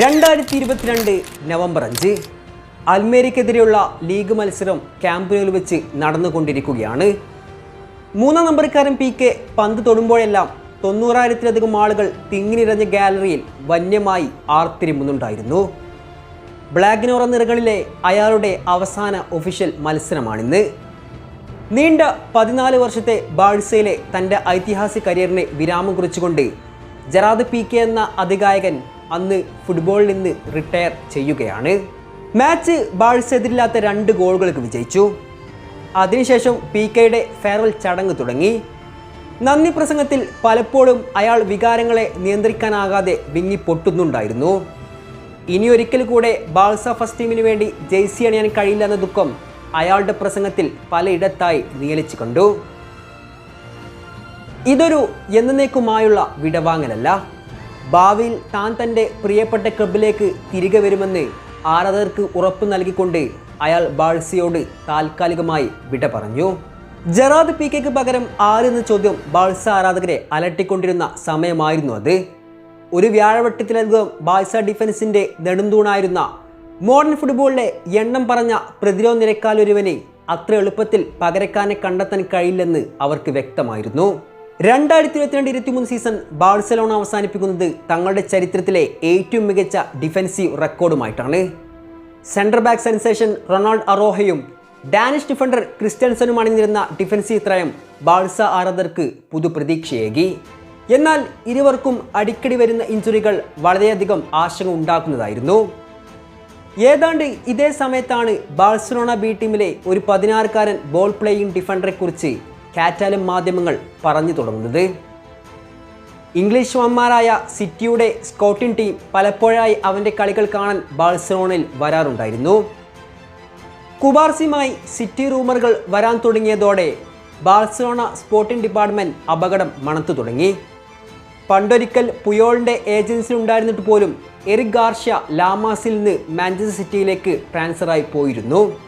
രണ്ടായിരത്തി ഇരുപത്തിരണ്ട് നവംബർ അഞ്ച് അൽമേരിക്കെതിരെയുള്ള ലീഗ് മത്സരം ക്യാമ്പിനുകൾ വെച്ച് നടന്നുകൊണ്ടിരിക്കുകയാണ്. മൂന്നാം നമ്പർക്കാരൻ പി കെ പന്ത് തൊടുമ്പോഴെല്ലാം തൊണ്ണൂറായിരത്തിലധികം ആളുകൾ തിങ്ങിനിറഞ്ഞ ഗാലറിയിൽ വന്യമായി ആർത്തിരിമുന്നുണ്ടായിരുന്നു ബ്ലാക്ക് നോറ നിറകളിലെ അയാളുടെ അവസാന ഒഫീഷ്യൽ മത്സരമാണിന്ന്. നീണ്ട പതിനാല് വർഷത്തെ ബാഴ്സയിലെ തന്റെ ഐതിഹാസിക കരിയറിനെ വിരാമം കുറിച്ചുകൊണ്ട് ജറാദ് പി കെ എന്ന അതികായകൻ അന്ന് ഫുട്ബോളിൽ നിന്ന് റിട്ടയർ ചെയ്യുകയാണ്. മാച്ച് ബാഴ്സ് എതിരില്ലാത്ത രണ്ട് ഗോളുകൾക്ക് വിജയിച്ചു. അതിനുശേഷം പി കെയുടെ ഫെയർവെൽ ചടങ്ങ് തുടങ്ങി. നന്ദി പ്രസംഗത്തിൽ പലപ്പോഴും അയാൾ വികാരങ്ങളെ നിയന്ത്രിക്കാനാകാതെ വിങ്ങി പൊട്ടുന്നുണ്ടായിരുന്നു. ഇനി ഒരിക്കൽ കൂടെ ബാൾസ ഫസ്റ്റ് ടീമിന് വേണ്ടി ജെയ്സി അണിയാൻ കഴിയില്ല എന്ന ദുഃഖം അയാളുടെ പ്രസംഗത്തിൽ പലയിടത്തായി നിയലിച്ചു കണ്ടു. ഇതൊരു എന്നേക്കുമായുള്ള വിടവാങ്ങലല്ല. ഭാവിയിൽ താൻ തന്റെ പ്രിയപ്പെട്ട ക്ലബിലേക്ക് തിരികെ വരുമെന്ന് ആരാധകർക്ക് ഉറപ്പ് നൽകിക്കൊണ്ട് അയാൾ ബാഴ്സിയോട് താൽക്കാലികമായി വിട പറഞ്ഞു. ജറാദ് പി കെക്ക് പകരം ആരെന്ന ചോദ്യം ബാഴ്സ ആരാധകരെ അലട്ടിക്കൊണ്ടിരുന്ന സമയമായിരുന്നു അത്. ഒരു വ്യാഴവട്ടത്തിലധികം ബാഴ്സ ഡിഫൻസിന്റെ നെടുന്തൂണായിരുന്ന മോഡേൺ ഫുട്ബോളിലെ എണ്ണം പറഞ്ഞ പ്രതിരോധ നിരക്കാലൊരുവനെ അത്ര എളുപ്പത്തിൽ പകരക്കാരനെ കണ്ടെത്താൻ കഴിയില്ലെന്ന് അവർക്ക് വ്യക്തമായിരുന്നു. രണ്ടായിരത്തി ഇരുപത്തിരണ്ട് ഇരുപത്തിമൂന്ന് സീസൺ ബാഴ്സലോണ അവസാനിപ്പിക്കുന്നത് തങ്ങളുടെ ചരിത്രത്തിലെ ഏറ്റവും മികച്ച ഡിഫൻസീവ് റെക്കോർഡുമായിട്ടാണ് സെൻട്രൽ ബാക്ക് സെൻസേഷൻ റൊണാൾഡ് അറോഹയും ഡാനിഷ് ഡിഫൻഡർ ക്രിസ്റ്റ്യൻസനും അണിഞ്ഞിരുന്ന ഡിഫൻസീവ് ത്രയം ബാഴ്സ ആരാധകർക്ക് പുതുപ്രതീക്ഷയേകി. എന്നാൽ ഇരുവർക്കും അടിക്കടി വരുന്ന ഇഞ്ചുറികൾ വളരെയധികം ആശങ്ക ഉണ്ടാക്കുന്നതായിരുന്നു. ഏതാണ്ട് ഇതേ സമയത്താണ് ബാഴ്സലോണ ബി ടീമിലെ ഒരു പതിനാറുകാരൻ ബോൾ പ്ലേയിങ് ഡിഫൻഡറെ കുറിച്ച് കാറ്റാലൻ മാധ്യമങ്ങൾ പറഞ്ഞു തുടങ്ങുന്നത്. ഇംഗ്ലീഷ് വന്മാരായ സിറ്റിയുടെ സ്കോട്ടിൻ ടീം പലപ്പോഴായി അവന്റെ കളികൾ കാണാൻ ബാഴ്സലോണയിൽ വരാറുണ്ടായിരുന്നു. കുബാർസിയുമായി സിറ്റി റൂമറുകൾ വരാൻ തുടങ്ങിയതോടെ ബാഴ്സലോണ സ്പോർട്ടിംഗ് ഡിപ്പാർട്ട്മെന്റ് അപകടം മണത്തു തുടങ്ങി. പണ്ടൊരിക്കൽ പുയോളിന്റെ ഏജൻസി ഉണ്ടായിരുന്നിട്ട് പോലും എറിക് ഗാർഷ്യ ലാമാസിൽ നിന്ന് മാഞ്ചസ്റ്റർ സിറ്റിയിലേക്ക് ട്രാൻസ്ഫറായി പോയിരുന്നു.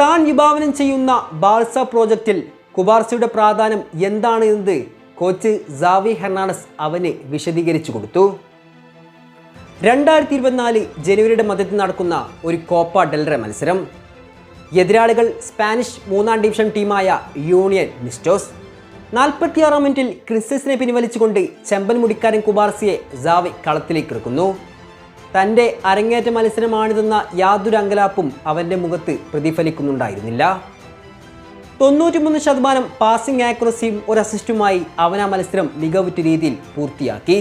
താൻ വിഭാവനം ചെയ്യുന്ന ബാഴ്സ പ്രോജക്റ്റിൽ കുബാർസയുടെ പ്രാധാന്യം എന്താണ് എന്ന് കോച്ച് സാവി ഹെർണാണ്ടസ് അവന് വിശദീകരിച്ചു കൊടുത്തു. രണ്ടായിരത്തി ഇരുപത്തിനാല് ജനുവരിയുടെ മധ്യത്തിൽ നടക്കുന്ന ഒരു കോപ്പ ഡെൽറെ മത്സരം. എതിരാളികൾ സ്പാനിഷ് മൂന്നാം ഡിവിഷൻ ടീമായ യൂണിയൻ മിസ്റ്റോസ്. നാൽപ്പത്തിയാറാം മിനിറ്റിൽ ക്രിസ്റ്റസിനെ പിൻവലിച്ചുകൊണ്ട് ചെമ്പൻ മുടിക്കാരൻ കുബാർസിയെ സാവി കളത്തിലേക്ക് ഇറക്കുന്നു. തന്റെ അരങ്ങേറ്റ മത്സരമാണിതെന്ന യാതൊരു അങ്കലാപ്പും അവന്റെ മുഖത്ത് പ്രതിഫലിക്കുന്നുണ്ടായിരുന്നില്ല. തൊണ്ണൂറ്റിമൂന്ന് ശതമാനം പാസിംഗ് ആക്യുറസിയും ഒരു അസിസ്റ്റുമായി അവൻ ആ മത്സരം മികവുറ്റ രീതിയിൽ പൂർത്തിയാക്കി.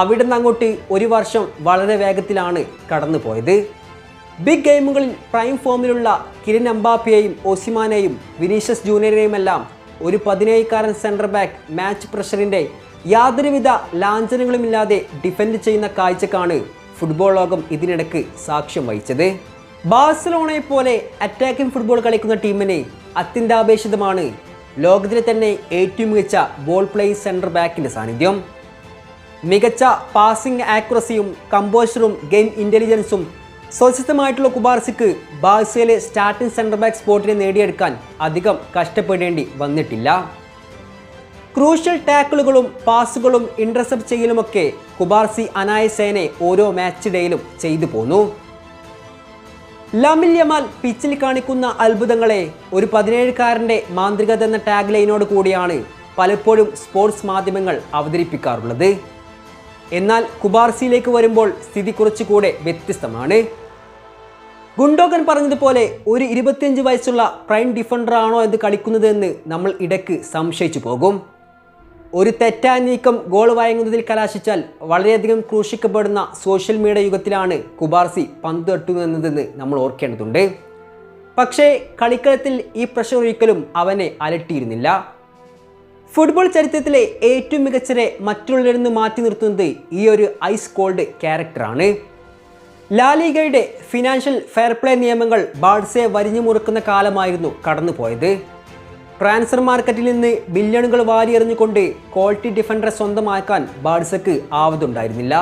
അവിടെ നിന്ന് അങ്ങോട്ട് ഒരു വർഷം വളരെ വേഗത്തിലാണ് കടന്നു പോയത് ബിഗ് ഗെയിമുകളിൽ പ്രൈം ഫോമിലുള്ള കിരൺ അംബാപ്പിയെയും ഓസിമാനെയും വിനീഷ്യസ് ജൂനിയറിനെയുമെല്ലാം ഒരു പതിനേഴുകാരൻ സെന്റർ ബാക്ക് മാച്ച് പ്രഷറിന്റെ യാതൊരുവിധ ലാഞ്ചനങ്ങളുമില്ലാതെ ഡിഫെൻഡ് ചെയ്യുന്ന കാഴ്ചക്കാണ് ഫുട്ബോൾ ലോകം ഇതിനിടയ്ക്ക് സാക്ഷ്യം വഹിച്ചത്. ബാഴ്സലോണയെ പോലെ അറ്റാക്കിംഗ് ഫുട്ബോൾ കളിക്കുന്ന ടീമിന് അത്യന്താപേക്ഷിതമാണ് ലോകത്തിലെ തന്നെ ഏറ്റവും മികച്ച ബോൾ പ്ലേ സെന്റർ ബാക്കിന്റെ സാന്നിധ്യം. മികച്ച പാസിംഗ് ആക്യുറസിയും കമ്പോഷറും ഗെയിം ഇന്റലിജൻസും സ്വച്ഛമായിട്ടുള്ള കുബാർസിക്ക് ബാഴ്സയിലെ സ്റ്റാർട്ടിംഗ് സെന്റർ ബാക്ക് സ്പോട്ടിനെ നേടിയെടുക്കാൻ അധികം കഷ്ടപ്പെടേണ്ടി വന്നിട്ടില്ല. ക്രൂഷ്യൽ ടാക്കിളുകളും പാസുകളും ഇന്റർസെപ്റ്റ് ചെയ്യലുമൊക്കെ കുബാർസി അനായസേനെ ഓരോ മാച്ച് ഡേയിലും ചെയ്തു പോന്നു. ലമിൽ യമാൽ പിച്ചിൽ കാണിക്കുന്ന അത്ഭുതങ്ങളെ ഒരു പതിനേഴുകാരന്റെ മാന്ത്രികത എന്ന ടാഗ് ലൈനോട് കൂടിയാണ് പലപ്പോഴും സ്പോർട്സ് മാധ്യമങ്ങൾ അവതരിപ്പിക്കാറുള്ളത്. എന്നാൽ കുബാർസിയിലേക്ക് വരുമ്പോൾ സ്ഥിതി കുറച്ചുകൂടെ വ്യത്യസ്തമാണ്. ഗുണ്ടോകൻ പറഞ്ഞതുപോലെ ഒരു ഇരുപത്തിയഞ്ച് വയസ്സുള്ള പ്രൈം ഡിഫൻഡർ ആണോ എന്ന് കളിക്കുന്നതെന്ന് നമ്മൾ ഇടയ്ക്ക് സംശയിച്ചു പോകും. ഒരു തെറ്റായ നീക്കം ഗോൾ വഴങ്ങുന്നതിൽ കലാശിച്ചാൽ വളരെയധികം ക്രൂശിക്കപ്പെടുന്ന സോഷ്യൽ മീഡിയ യുഗത്തിലാണ് കുബാർസി പന്ത് തട്ടുന്നതെന്ന് നമ്മൾ ഓർക്കേണ്ടതുണ്ട്. പക്ഷേ കളിക്കളത്തിൽ ഈ പ്രഷർ ഒരിക്കലും അവനെ അലട്ടിയിരുന്നില്ല. ഫുട്ബോൾ ചരിത്രത്തിലെ ഏറ്റവും മികച്ചരെ മറ്റുള്ളവരിൽ നിന്ന് മാറ്റി നിർത്തുന്നത് ഈ ഒരു ഐസ് കോൾഡ് ക്യാരക്ടറാണ്. ലാലിഗയുടെ ഫിനാൻഷ്യൽ ഫെയർ പ്ലേ നിയമങ്ങൾ ബാഴ്സയെ വരിഞ്ഞു മുറുക്കുന്ന കാലമായിരുന്നു കടന്നുപോയത്. ട്രാൻസ്ഫർ മാർക്കറ്റിൽ നിന്ന് ബില്യണുകൾ വാരിയെറിഞ്ഞുകൊണ്ട് ക്വാളിറ്റി ഡിഫൻഡറെ സ്വന്തമാക്കാൻ ബാഡ്സക്ക് ആവതുണ്ടായിരുന്നില്ല.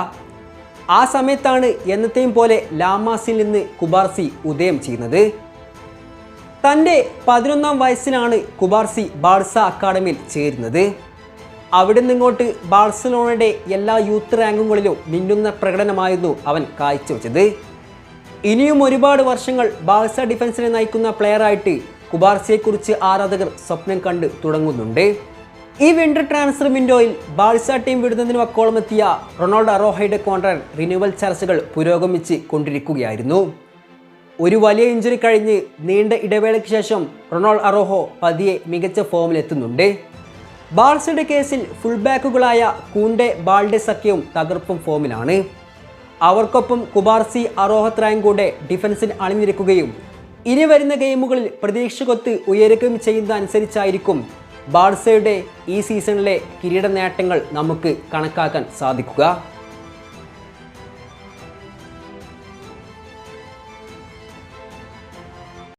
ആ സമയത്താണ് എന്നത്തെയും പോലെ ലാമാസിൽ നിന്ന് കുബാർസി ഉദയം ചെയ്യുന്നത്. തന്റെ പതിനൊന്നാം വയസ്സിലാണ് കുബാർസി ബാഴ്സ അക്കാഡമിയിൽ ചേരുന്നത്. അവിടെ നിന്നിങ്ങോട്ട് ബാഴ്സലോണയുടെ എല്ലാ യൂത്ത് റാങ്കുകളിലും മിന്നുന്ന പ്രകടനമായിരുന്നു അവൻ കാഴ്ചവെച്ചത്. ഇനിയും ഒരുപാട് വർഷങ്ങൾ ബാഴ്സ ഡിഫൻസിനെ നയിക്കുന്ന പ്ലെയറായിട്ട് കുബാർസിയെക്കുറിച്ച് ആരാധകർ സ്വപ്നം കണ്ട് തുടങ്ങുന്നുണ്ട്. ഈ വിന്റർ ട്രാൻസ്ഫർ വിൻഡോയിൽ ബാഴ്സ ടീം വിടുന്നതിന് വക്കോളം എത്തിയ റൊണാൾഡോ അറോഹയുടെ കോൺട്രാക്ട് റിന്യൂവൽ ചർച്ചകൾ പുരോഗമിച്ച് കൊണ്ടിരിക്കുകയായിരുന്നു. ഒരു വലിയ ഇഞ്ചുറി കഴിഞ്ഞ് നീണ്ട ഇടവേളയ്ക്ക് ശേഷം റൊണാൾഡ് അറോഹോ പതിയെ മികച്ച ഫോമിലെത്തുന്നുണ്ട് ബാഴ്സയുടെ കേസിൽ ഫുൾ ബാക്കുകളായ കൂണ്ടെ ബാൾഡെ സഖ്യവും തകർപ്പും ഫോമിലാണ് അവർക്കൊപ്പം കുബാർസി അറോഹ ത്രായും കൂടെ ഡിഫൻസിൽ അണിനിരക്കുകയും ഇനി വരുന്ന ഗെയിമുകളിൽ പ്രതീക്ഷകൊത്ത് ഉയരുകയും ചെയ്യുന്നതനുസരിച്ചായിരിക്കും ബാഴ്സയുടെ ഈ സീസണിലെ കിരീട നേട്ടങ്ങൾ നമുക്ക് കണക്കാക്കാൻ സാധിക്കുക.